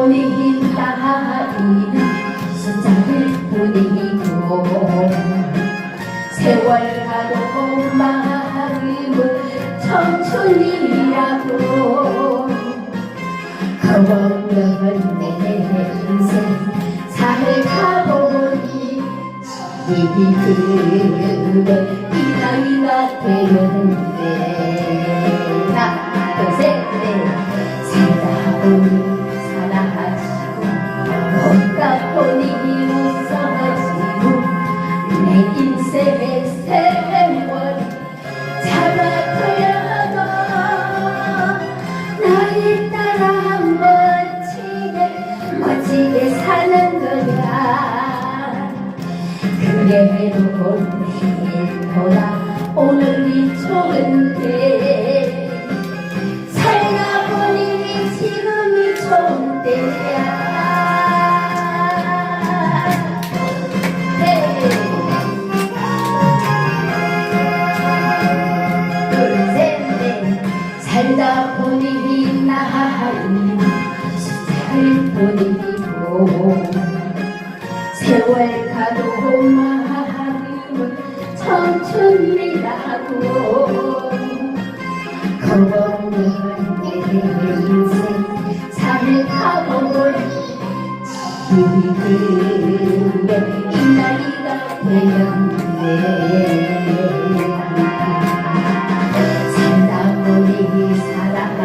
보내인 따인 숫자를 보내고 세월 가도 마음은 청춘이라고 거원은 내 인생 살가보니 지기 그에 이나이 나 되었네 그래도 내일보다 오늘이 좋은 데 살다 보니 나이 살 보니고 세월 가도 마음은 청춘이라고 겁없는 내 인생 살가고 보니 지금의 이 나이가 되었네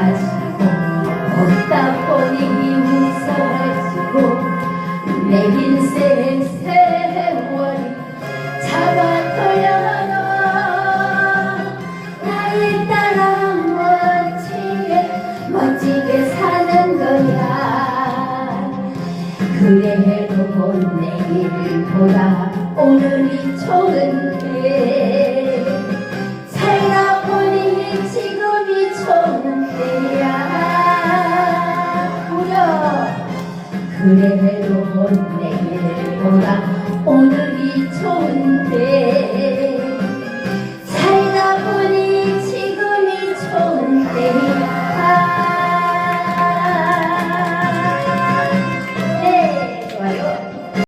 가시고 먹다 보니 웃어가시고 내 인생 세월이 잡아둬야 나를 따라 멋지게 멋지게 사는 거야. 그래도 내일보다 오늘이 좋은데 무려 그래도 내일보다